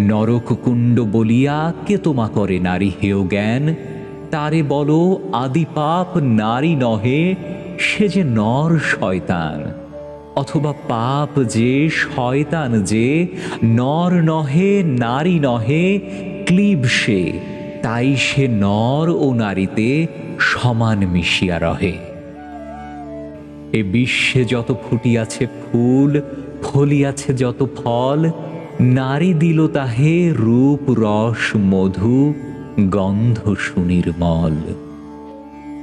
নরক কুণ্ড বলিয়া কে তোমা করে নারী হেয় জ্ঞান? তারে বলো, আদি পাপ নারী নহে, সে যে নর শয়তান। অথবা পাপ যে শয়তান যে, নর নহে, নারী নহে, ক্লিব সে, তাই সে নর ও নারীতে সমান মিশিয়া রহে। এ বিশ্বে যত ফুটিয়াছে ফুল, ফলিয়াছে যত ফল নারী দিল তাহে রূপ, রস, মধু, গন্ধ সুনির্মল।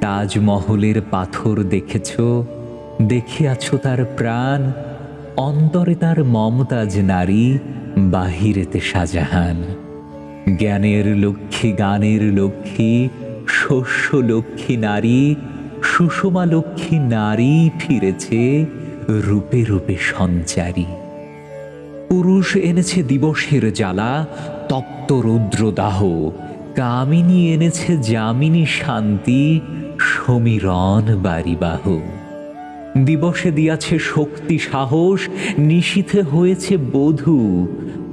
তাজমহলের পাথর দেখেছ, দেখিয়াছ তার প্রাণ, অন্তরে তার মমতাজ নারী, বাহিরেতে শাহজাহান। জ্ঞানের লক্ষ্মী, গানের লক্ষ্মী, শস্য লক্ষ্মী নারী, সুষমা লক্ষ্মী নারী ফিরেছে, রূপে রূপে সঞ্চারী। পুরুষ এনেছে দিবসের জ্বালা, তপ্ত রুদ্র দাহ কামিনী এনেছে যামিনী শান্তি, সমীরণ বাড়িবাহ দিবসে দিয়াছে শক্তি সাহস, নিশীথে হয়েছে বধূ।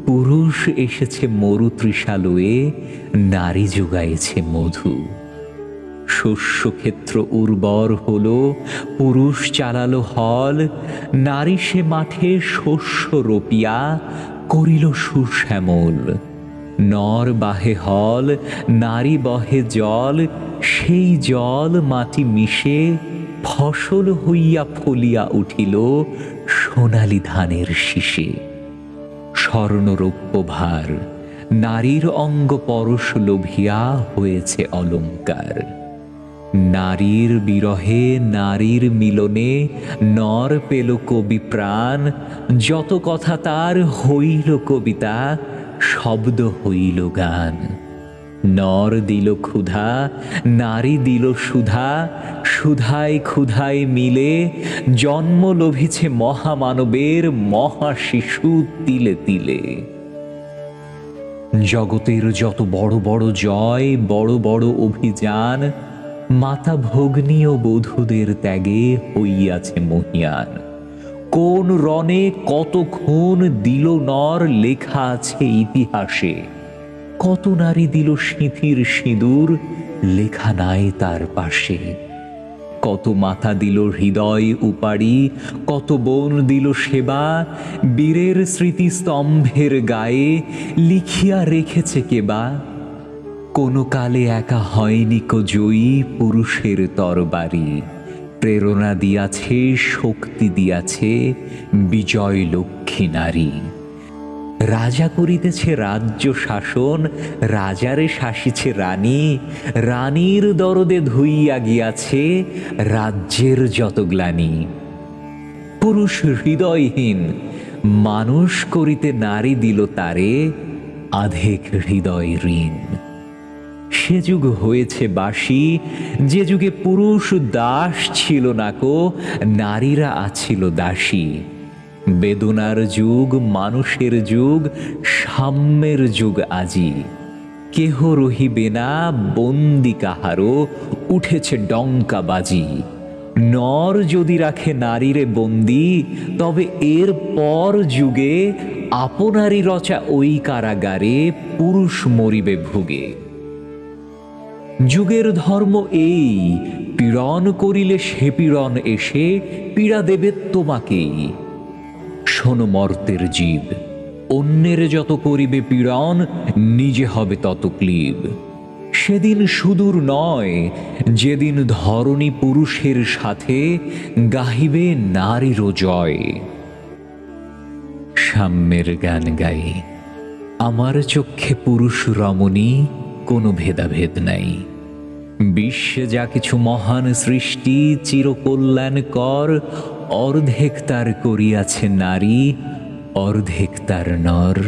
পুরুষ এসেছে মরু তৃষালয়ে নারী যোগাইছে মধু। শস্যক্ষেত্র উর্বর হলো, পুরুষ চালালো হল, নারী সে মাঠে শস্য রোপিয়া, করিল সুশ্যামল। নর বাহে হল, নারী বহে জল, সেই জল মাটি মিশে ফসল হইয়া ফলিয়া উঠিল সোনালি ধানের শীষে। স্বর্ণরৌপ্য ভার, নারীর অঙ্গ পরশ লোভিয়া হয়েছে অলংকার নারীর বিরহে, নারীর মিলনে নর পেল কবি প্রাণ। যত কথা তার হইল কবিতা, শব্দ হইল গান। নর দিল ক্ষুধা, নারী দিল সুধা সুধায় ক্ষুধায় মিলে জন্ম লোভিছে মহামানবের মহা শিশু তিলে তিলে। জগতের যত বড় বড় জয়, বড় বড় অভিযান মাতা ভগ্নী ও বধূদের ত্যাগে হইয়াছে মহিয়ান। কোন রণে কত খুন দিল নর লেখা আছে ইতিহাসে। কত নারী দিল সিঁথির সিঁদুর লেখা নাই তার পাশে। কত মাথা দিল হৃদয় উপাড়ি, কত বোন দিল সেবা, বীরের স্মৃতিস্তম্ভের গায়ে লিখিয়া রেখেছে কেবা। কোনো কালে একা হয়নি জয়ী পুরুষের তরবারি। প্রেরণা দিয়াছে, শক্তি দিয়াছে, বিজয় লক্ষ্মী নারী। রাজা করিতেছে রাজ্য শাসন, রাজারে শাসিছে রানী, রানীর দরদে ধুইয়া গিয়াছে রাজ্যের যত গ্লানি। পুরুষ হৃদয়হীন, মানুষ করিতে নারী দিল তারে, আধেক হৃদয় ঋণ। সে যুগ হয়েছে বাসি, যে যুগে পুরুষ দাস ছিল নাকো নারীরা আছিল দাসী। বেদনার যুগ, মানুষের যুগ, সাম্যের যুগ আজি। কেহ রহিবে না, বন্দি কাহারও উঠেছে ডঙ্কা বাজি। নর যদি রাখে নারীরে বন্দি, তবে এর পর যুগে আপনারই রচা ওই কারাগারে পুরুষ মরিবে ভুগে। যুগের ধর্ম এই, পীড়ন করিলে সে পীড়ন এসে, পীড়া দেবে তোমাকেই। শোনো মর্তের জীব, অন্যের যত করিবে পীড়ন, নিজে হবে তত ক্লীব। সেদিন সুদূর নয়, যেদিন ধরণী পুরুষের সাথে গাহিবে নারীরও জয়। সাম্যের গান গাই, আমার চক্ষে পুরুষ রমণী, কোনো ভেদাভেদ নাই। বিশ্বে যা কিছু মহান সৃষ্টি চিরকল্যাণকর অর্ধেক তার করিয়াছে নারী অর্ধেক তার নর।